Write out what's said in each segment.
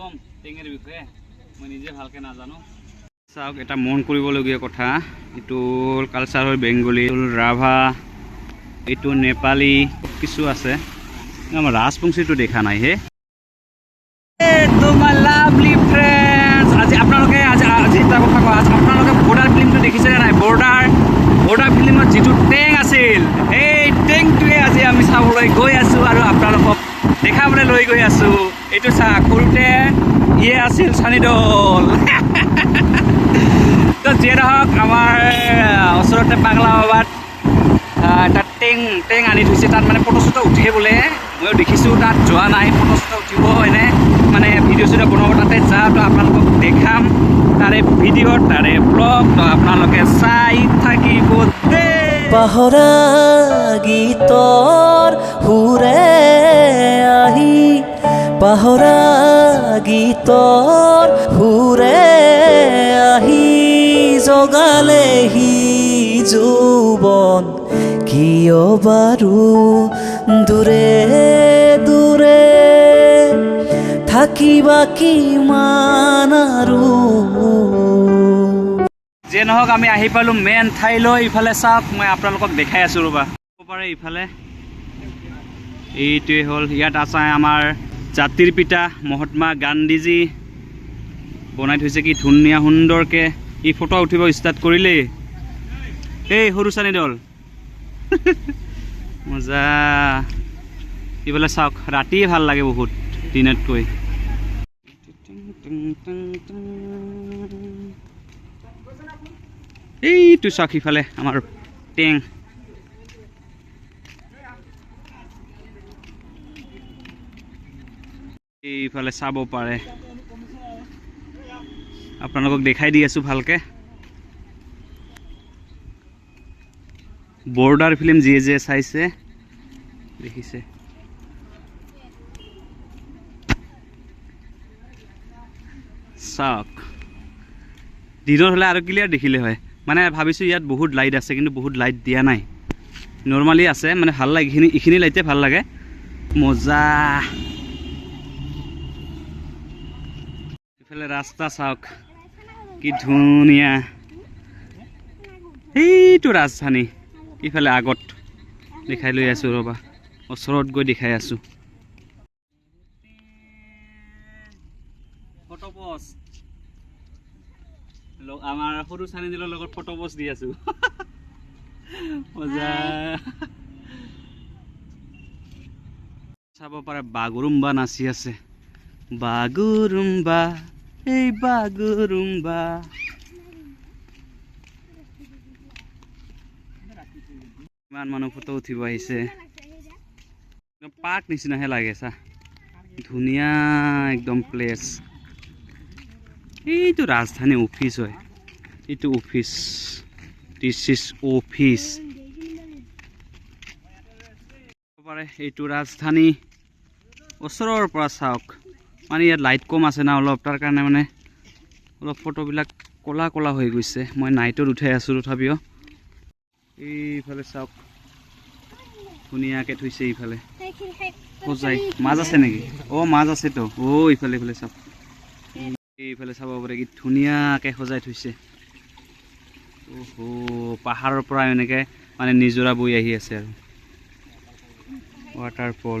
ক'ম টেঙেৰ বিষয়ে। মই নিজে ভালকৈ নাজানো। চাওক, এটা মন কৰিবলগীয়া কথা। এইটো কালচাৰ হয় বেংগলী ৰাভা, এইটো নেপালী কিছু আছে। আমাৰ ৰাজবংশীটো দেখা নাই হে। আজি আপোনালোকে, আজি আজি এটা কথা আপোনালোকে বৰ্ডাৰ ফিল্মটো দেখিছেনে নাই? বৰ্ডাৰ বৰ্ডাৰ ফিল্মত যিটো আছিল, সেই আজি আমি চাবলৈ গৈ আছোঁ আৰু আপোনালোকক দেখাবলৈ লৈ গৈ আছোঁ। এইটো চা সৰুতে ইয়ে আছিল চানিদল তো যিয়ে নহওক, আমাৰ ওচৰতে পাগলা বাবাত তাত টেং টেং আনি থৈছে। তাত মানে ফটো চটো উঠে বোলে। ময়ো দেখিছোঁ, তাত যোৱা নাই ফটো চটো উঠিব এনে মানে ভিডিঅ' চিডিঅ' বনাব তাতে যাওঁ তো আপোনালোকক দেখাম। তাৰে ভিডিঅ' তাৰে ব্লগ তো আপোনালোকে চাই থাকিব পাহৰা গীতৰ সুৰে পাহৰা গীতৰ সুৰে আহি জগালেহি যৌৱন কিয় বাৰু দূৰে দূৰে থাকিবা কিমান আৰু যিয়ে নহওক আমি আহি পালোঁ মেইন ঠাইলৈ, ইফালে চাওক, মই আপোনালোকক দেখাই আছোঁ ৰ'বা। পাৰে ইফালে? এইটোৱে হ'ল, ইয়াত আছে আমাৰ জাতিৰ পিতা মহাত্মা গান্ধীজী বনাই থৈছে কি ধুনীয়া সুন্দৰকৈ। ই ফটো উঠিব ষ্টাৰ্ট কৰিলেই। এই, সৰু চানি দল। মজা। ইফালে চাওক ৰাতি ভালো লাগে বহুত, দিনতকৈ। এইটো চাওক সিফালে, আমাৰ টেং। এইফালে চাব পাৰে। আপোনালোকক দেখাই দি আছোঁ ভালকৈ। বৰ্ডাৰ ফিল্ম যিয়ে যিয়ে চাইছে দেখিছে। চাওক। দিনত হ'লে আৰু ক্লিয়াৰ দেখিলে হয়। মানে ভাবিছোঁ ইয়াত বহুত লাইট আছে কিন্তু বহুত লাইট দিয়া নাই। নৰ্মালি আছে মানে ভাল লাগে এইখিনি এইখিনি লাইটে ভাল লাগে। মজা। এইফালে ৰাস্তা চাওক। কি ধুনীয়া। সেইটো ৰাজধানী। ইফালে আগত দেখাই লৈ আছোঁ ৰ'বা। ওচৰত গৈ দেখাই আছোঁ। ফটো পোষ্ট আমাৰ সৰু চানিদিলৰ লগত ফটো পোষ্ট দি আছো। মজা। চাব পাৰে বাগৰুম্বা নাচি আছে। বাগৰুম্বা। এই বাগৰুম্বা ইমান মানুহ ফটো উঠিব আহিছে। পাৰ্ক নিচিনাহে লাগে চা। ধুনীয়া একদম প্লেচ এইটো ৰাজধানী অফিচ হয়। এইটো অফিচ দিছ ইজ অফিচ পাৰে, এইটো ৰাজধানী। ওচৰৰ পৰা চাওক। মানে ইয়াত লাইট কম আছে না অলপ, তাৰ কাৰণে মানে অলপ ফটোবিলাক ক'লা ক'লা হৈ গৈছে। মই নাইটত উঠাই আছোঁ তথাপিও। এইফালে চাওক। ধুনীয়াকৈ থৈছে এইফালে। সজাই। মাছ আছে নেকি? অঁ, মাছ আছেতো অঁ ইফালে ইফালে চাওক। এইফালে চাব পাৰে কি ধুনীয়াকৈ সজাই থৈছে। অহ, পাহাৰৰ পৰা এনেকৈ মানে নিজৰা বৈ আহি আছে আৰু। ৱাটাৰফল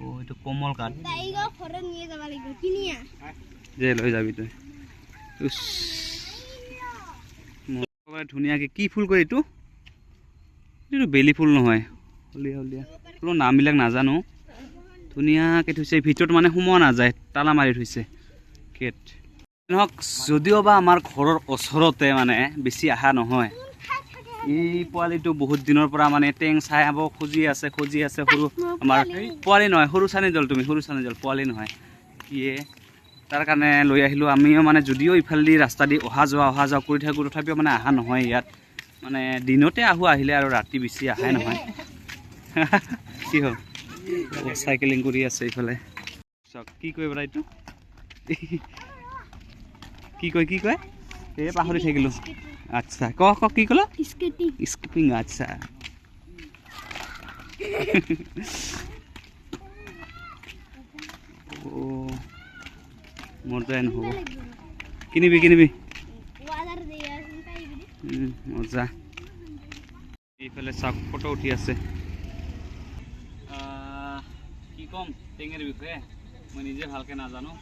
এইটো কমল কাঠ। যে লৈ যাবি তই। ধুনীয়াকৈ কি ফুল কয় এইটো? এইটো বেলি ফুল নহয়। হলিয়া হলিয়া ফুলৰ নামবিলাক নাজানো। ধুনীয়াকৈ থৈছে ভিতৰত মানে সোমোৱা নাযায় তালা মাৰি থৈছে। গেট। নহওক যদিও বা আমাৰ ঘৰৰ ওচৰতে মানে বেছি অহা নহয় এই পোৱালিটো বহুত দিনৰ পৰা মানে টেং চাই আব খুজি আছে খুজি আছে সৰু আমাৰ পোৱালি নহয় সৰু চানি জল তুমি সৰু চানি জল পোৱালি নহয়। ইয়ে তাৰ কাৰণে লৈ আহিলোঁ। আমিও মানে যদিও ইফালেদি ৰাস্তা দি অহা যোৱা অহা যোৱা কৰি থাকোঁ তথাপিও মানে অহা নহয় ইয়াত। মানে দিনতে আহোঁ আহিলে আৰু ৰাতি বেছি অহাই নহয়। কি হ'ল? চাইকেলিং কৰি আছে এইফালে চাওক কি কয় বাৰু এইটো? কি কয় কি কয়? এই পাহৰি থাকিলোঁ। আচ্ছা ক ক কি ক'লা? স্কেটিং। স্কিপিং আচ্ছা। অ' মোৰতো এ নহ'ব কিনিবি কিনিবি? মজা। এইফালে চাওক ফটো উঠি আছে। কি ক'ম টেঙেৰ বিষয়ে? মই নিজে ভালকৈ নাজানো।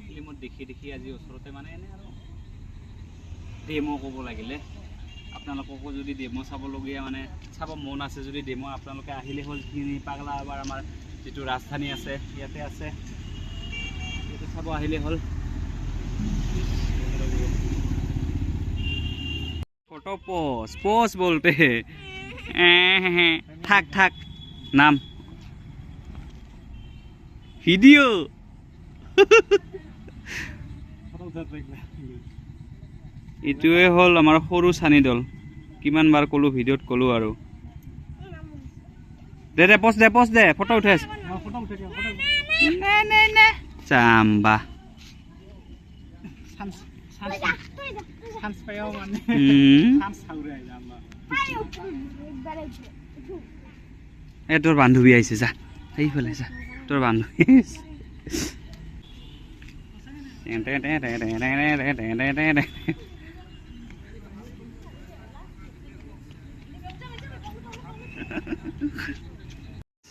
ফিল্মত দেখি দেখি আজি ওচৰতে মানে এনে আৰু। ডেম' ক'ব লাগিলে। আপোনালোককো যদি ডেম' চাবলগীয়া মানে চাব মন আছে যদি ডেম' আপোনালোকে আহিলে হ'ল যিখিনি পাগলা আবাৰ আমাৰ যিটো ৰাজধানী আছে, ইয়াতে আছে। ইয়াতে চাব আহিলে হ'ল। ফটো পোজ পোজ বলতে। থাক থাক, নাম। ভিডিঅ' এইটোৱে হ'ল আমাৰ সৰু চানিদল কিমান বাৰ ক'লোঁ ভিডিঅ'ত ক'লোঁ আৰু দে দে পষ্ট দে পষ্ট দে ফটো উঠাই আছে চাম্বা। এ তোৰ বান্ধৱী আহিছে যা সেইফালে যা তোৰ বান্ধৱী আহিছে।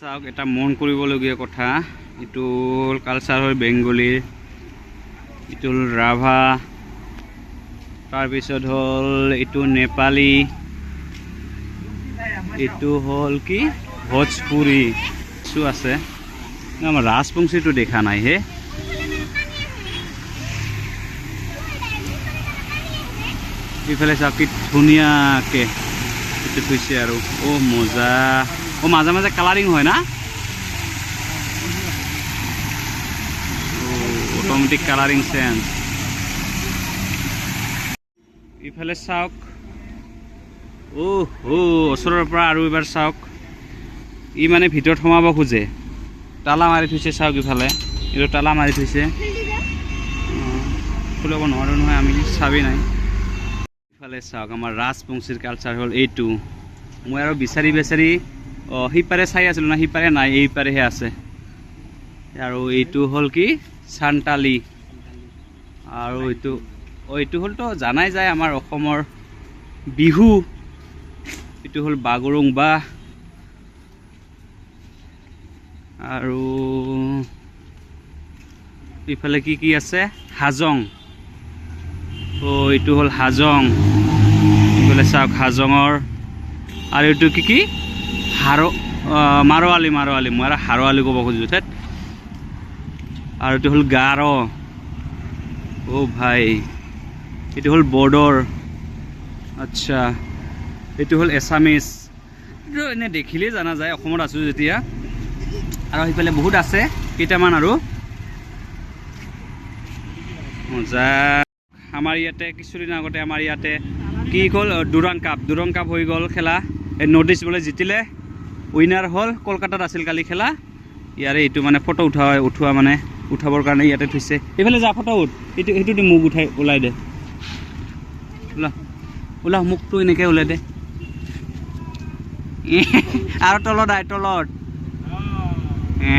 চাওক এটা মন কৰিবলগীয়া কথা। এইটো কালচাৰ হয় বেংগলীৰ এইটো ৰাভা তাৰপিছত হ'ল এইটো নেপালী এইটো হ'ল কি? ভোজপুৰী। কিছু আছে। আমাৰ ৰাজবংশীটো দেখা নাই হে। ইফালে চাওক কি ধুনীয়াকে এইটো থৈছে আৰু। অ' মজা। অ' মাজে মাজে কালাৰিং হয় না? অট'মেটিক কালাৰিং চেঞ্জ ইফালে চাওক। অ' অ' ওচৰৰ পৰা আৰু এবাৰ চাওক। ই মানে ভিতৰত সোমাব খোজে। তালা মাৰি থৈছে, চাওক ইফালে। এইটো তালা মাৰি থৈছে। খুলিব নোৱাৰোঁ নহয়, আমি চাবি নাই। ইফালে চাওক, আমাৰ ৰাজবংশীৰ কালচাৰ হ'ল এইটো মই আৰু বিচাৰি বিচাৰি সিপাৰে চাই আছিলোঁ না সিপাৰে নাই এইপাৰেহে আছে। আৰু এইটো হ'ল কি? চান্তালী। আৰু এইটো অঁ এইটো হ'লতো জানাই যায় আমাৰ অসমৰ বিহু। এইটো হ'ল বাগৰুম্বা। আৰু ইফালে কি কি আছে? হাজং। অ' এইটো হ'ল হাজং। এইফালে চাওক হাজঙৰ। আৰু এইটো কি কি? হাৰ মাৰোৱালী মাৰোৱালী মই আৰু হাৰোৱালী ক'ব খুজিছোঁ ঠেত। আৰু এইটো হ'ল গাৰ। অ' ভাই এইটো হ'ল বৰ্ডৰ। আচ্ছা এইটো হ'ল এছামিজ এইটো এনে দেখিলেই জনা যায় অসমত আছোঁ যেতিয়া। আৰু সেইফালে বহুত আছে কেইটামান আৰু। মজা আমাৰ ইয়াতে কিছুদিন আগতে আমাৰ ইয়াতে কি হ'ল দুৰাং কাপ দুৰং কাপ হৈ গ'ল খেলা। এই নৰ্থ ইষ্ট বোলে জিতিলে। উইনাৰ হ'ল কলকাতাত আছিল কালি খেলা। ইয়াৰে এইটো মানে ফটো উঠা উঠোৱা মানে উঠাবৰ কাৰণে ইয়াতে থৈছে। এইফালে যা ফটো উঠ। এইটো সেইটো দি মোক উঠাই ওলাই দে। ওলা। ওলা মোকটো এনেকৈ ওলাই দে। আৰু তলত আই তলত। এ।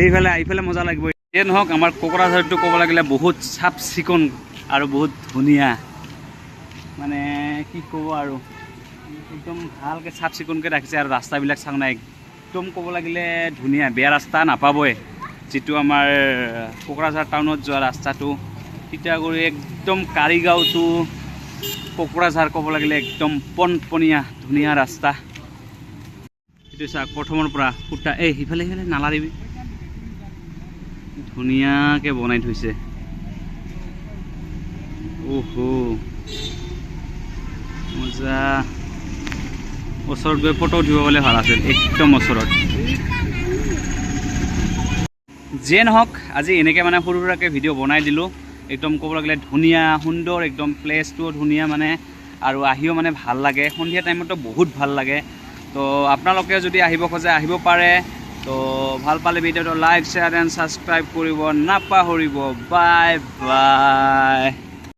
এইফালে এইফালে মজা লাগিব। যিয়ে নহওক আমাৰ কোকৰাঝাৰটো ক'ব লাগিলে বহুত চাফ চিকুণ আৰু বহুত ধুনীয়া। মানে কি ক'ব আৰু? একদম ভালকৈ চাফ চিকুণকৈ ৰাখিছে আৰু ৰাস্তাবিলাক চাওঁ নাই। একদম ক'ব লাগিলে ধুনীয়া বেয়া ৰাস্তা নাপাবই। যিটো আমাৰ কোকৰাঝাৰ টাউনত যোৱা ৰাস্তাটো তিতাগুৰি একদম কাৰিগাঁওটো কোকৰাঝাৰ ক'ব লাগিলে একদম পনপনীয়া ধুনীয়া ৰাস্তা। এইটো চাওক প্ৰথমৰ পৰা সূতা এই সিফালে সিফালে নালাৰিবি। ধুনীয়াকৈ বনাই থৈছে। অহ' মজা। ওচৰত গৈ ফটো উঠিব পালে ভাল আছিল একদম ওচৰত। যিয়ে নহওক আজি এনেকৈ মানে সৰু সুৰাকৈ ভিডিঅ' বনাই দিলোঁ। একদম ক'বলৈ গ'লে ধুনীয়া সুন্দৰ একদম প্লেচটোও ধুনীয়া মানে আৰু আহিও মানে ভাল লাগে। সন্ধিয়া টাইমতো বহুত ভাল লাগে। তো আপোনালোকে যদি আহিব খোজে আহিব পাৰে। তো ভাল পালে ভিডিঅ'টো লাইক শ্বেয়াৰ এণ্ড ছাবস্ক্ৰাইব কৰিব নাপাহৰিব। Bye bye